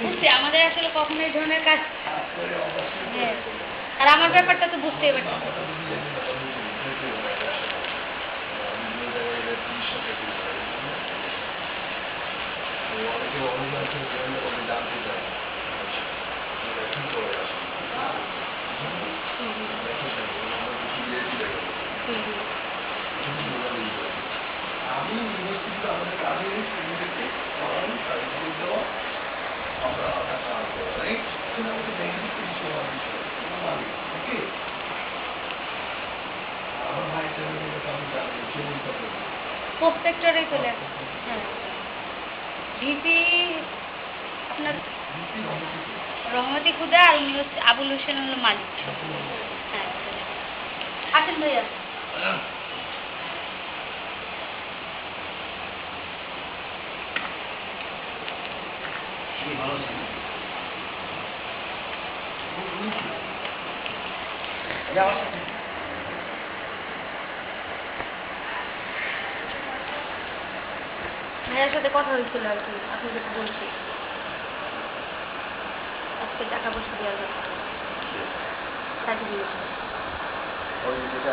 বুঝতে আমাদের আসলে কখনো এই ধরনের কাজ হ্যাঁ। আর আমার ব্যাপারটা তো বুঝতেই পারছি। কথা বলি যে আমি ব্যাপার বলছি, বুঝতে পারি না, আসলে। আমি বিভিন্ন জায়গায় এটা তিরিশ টাকা দিয়ে পাই। তো অনেকে অনেকে আছে যে ওকে জানতে চায় এটা কি করে আসলে হুম হুম, দেখো স্যার, আমরা কিছু দিয়ে দিলে গেলো। হুম হুম। আমি ইউনিভার্সিটিতে আমাদের কাজে স্টুডেন্টদেরকে পড়াই সার্টিফিকেট দেওয়া আমরা টাকা আর্ন করা রাইট এখানে আমাদের ব্যাংকিং কিছু হওয়ার বিষয় কোনো মালিক ওকে আমার ভাই ছেলে আমি জানি সে বলতে পারবে প্রসপেক্টরেই চলে আসে। হ্যাঁ। ডিসি আপনার রহমতি খুদা আর উনি হচ্ছে আবুল হোসেন হলো মালিক। হ্যাঁ। আসেন ভাইয়া। ভালো ভাইয়ার সাথে কথা হয়েছিল আর কি আপনাদেরকে বলছি। আজকে টাকা পয়সা দেওয়ার ব্যাপারে সার্টিফিকেট ওই যেটা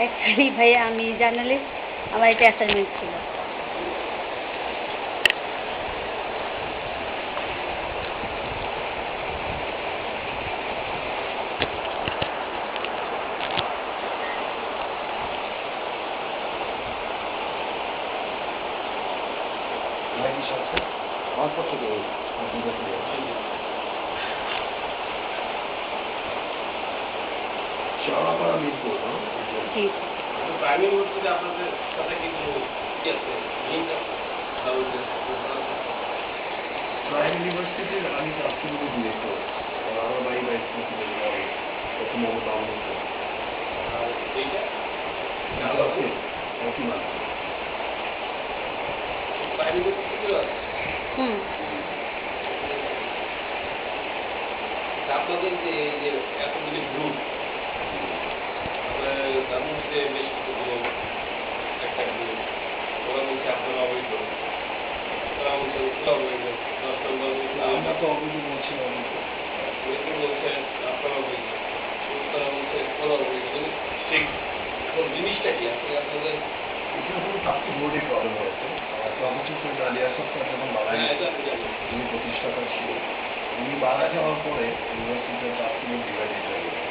অ্যাকচুয়ালি ভাইয়া আমি জার্নালিস্ট আমার এটা অ্যাসাইনমেন্ট ছিল। লাইকি সাথে আমার পক্ষে তো চড়াপাড়া মিরপুর না জি প্রাইমারি ইউনিভার্সিটি আপনাদের সাথে কিন্তু কি আছে লিঙ্ক আছে তাহলে প্রাইম ইউনিভার্সিটির আমি চাকরিগুলো দিয়েছি আমার বাড়ি বাইশ প্রথম মমতা আমাদের আর এইটা আছে একই মানে প্রাইমারি ইউনিভার্সিটিও আছে হুম তা আপনাদের যে এই যে এতগুলি গ্রুপ তার মধ্যে বেশ কিছু গ্রুপ একটা গ্রুপ ওরা বলছে আপনারা অবৈধ তারা বলছে ওরা অবৈধ দশটা বলছে আমরা তো অবৈধ বলছি অবৈধ অনেকে বলছেন আপনারা অবৈধ তারা বলছে ওরা অবৈধ মানে ঠিক এখন জিনিসটা কি? আসলে আপনাদের প্রাপ্তি বোর্ডে প্রবলেম হয়েছে। আলী আসাদ স্যার যখন মারা হ্যাঁ, জানি উনি প্রতিষ্ঠাতা ছিল উনি মারা যাওয়ার পরে ইউনিভার্সিটির প্রাপ্তি ডিভাইডেড হয়ে গেছে।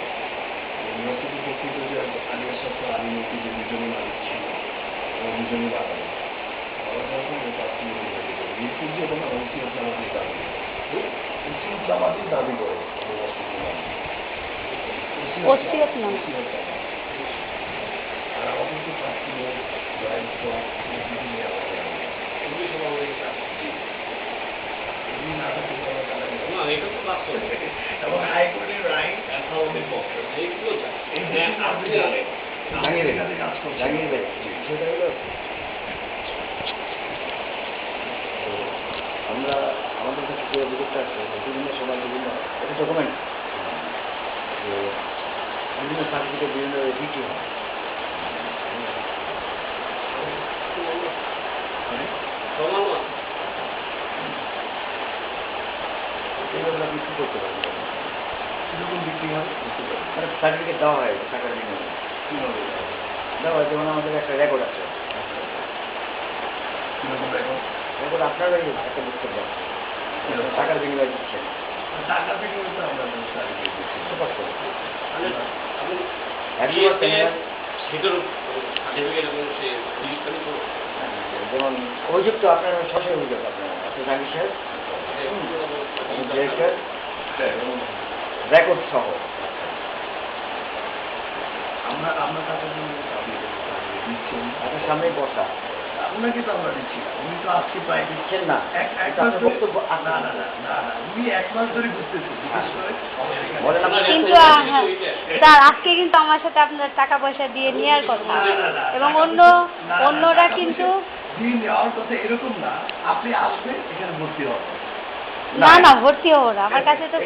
ইউনিভার্সিটির প্রকৃত যে আলী আসাদ স্যার আলী মুক্তি যে দুজনই মালিক ছিল ওরা দুজনই মারা গেছে। মারা যাওয়ার পরে প্রাপ্তি ডিভাইডেড হয়ে গেছে। ঐতিহ্যবাদী দাবি করে ইউনিভার্সিটির নামে ওসিয়ত নামে। ওসিয়ত নামে। আর আমাদের তো প্রাপ্তি বোর্ড জয়েন্ট ফ্রন্ট এগুলি নিয়ে আমাদের আগে। খুবই সমাবেশ এগুলি না থাকলে তো আমরা জানা যাবে না। না এটা আমরা আমাদের কাছে যে অভিযোগটা আছে বিভিন্ন সময় বিভিন্ন একটা ডকুমেন্ট বিভিন্ন সার্টিফিকেট বিভিন্ন হয় সমানও আছে এগুলো আমরা বিক্রি করতে বিক্রি হয় সার্টিফিকেট দেওয়া হয় টাকার বিনিময়ে দেওয়া যেমন আমাদের একটা রেকর্ড আছে রেকর্ড আপনারাই একটা টাকার দিচ্ছেন তো মানে যেমন অভিযোগ তো আপনার ছশো অভিযোগ আপনার আপনি সাহেব হ্যাঁ রেকর্ড সহ আপনার সামনেই বসা। ওনাকে তো আমরা দিচ্ছি উনি তো আজকে প্রায় দিচ্ছেন। না। এক- এক মাস বক্তব্য না না না না না উনি এক মাস ধরে বিশেষ করে আপনার কিন্তু হ্যাঁ, স্যার আজকে কিন্তু আমার সাথে আপনার টাকা পয়সা দিয়ে নেওয়ার কথা। এবং অন্য অন্যরা কিন্তু দিয়ে নেওয়ার কথা এরকম না। আপনি আসবেন এখানে ভর্তি হবেন। না না ভর্তি হব না আমার কাছে তো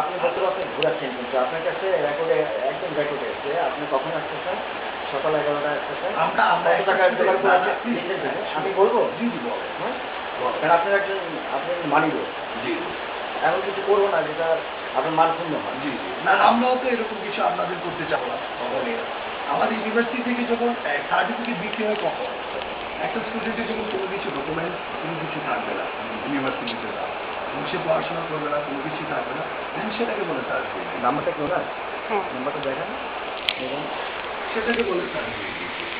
আপনি ঘোরাচ্ছেন কিন্তু আপনার কাছে রেকর্ডে একদম রেকর্ডে আছে। আপনি কখন আসতেছেন সকাল এগারোটায় আসতেছেন আমরা আমরা টাকা দেবেন। please, আমি বলব? জি জি বলেন হ্যাঁ। কারণ আপনার একজন আপনি মানিব জি। এমন কিছু করব না যেটা আপনার মানপূর্ণ হয়। জি জি। না আমরাও তো এরকম কিছু আপনাদের করতে চাবো না। আমাদের ইউনিভার্সিটি থেকে যখন সার্টিফিকেট বিক্রি হয় কখন? একটা স্টুডেন্টের যখন কোনো কিছু ডকুমেন্ট কোনো কিছু থাকবে না ইউনিভার্সিটিতে সে পড়াশোনা করবে না কোনো কিছু থাকবে না। দেন সেটাকে বলে তার নাম্বারটা কেউ না হ্যাঁ। নাম্বারটা দেখেন। এবং সেটাকে বলে সার্টিফিকেট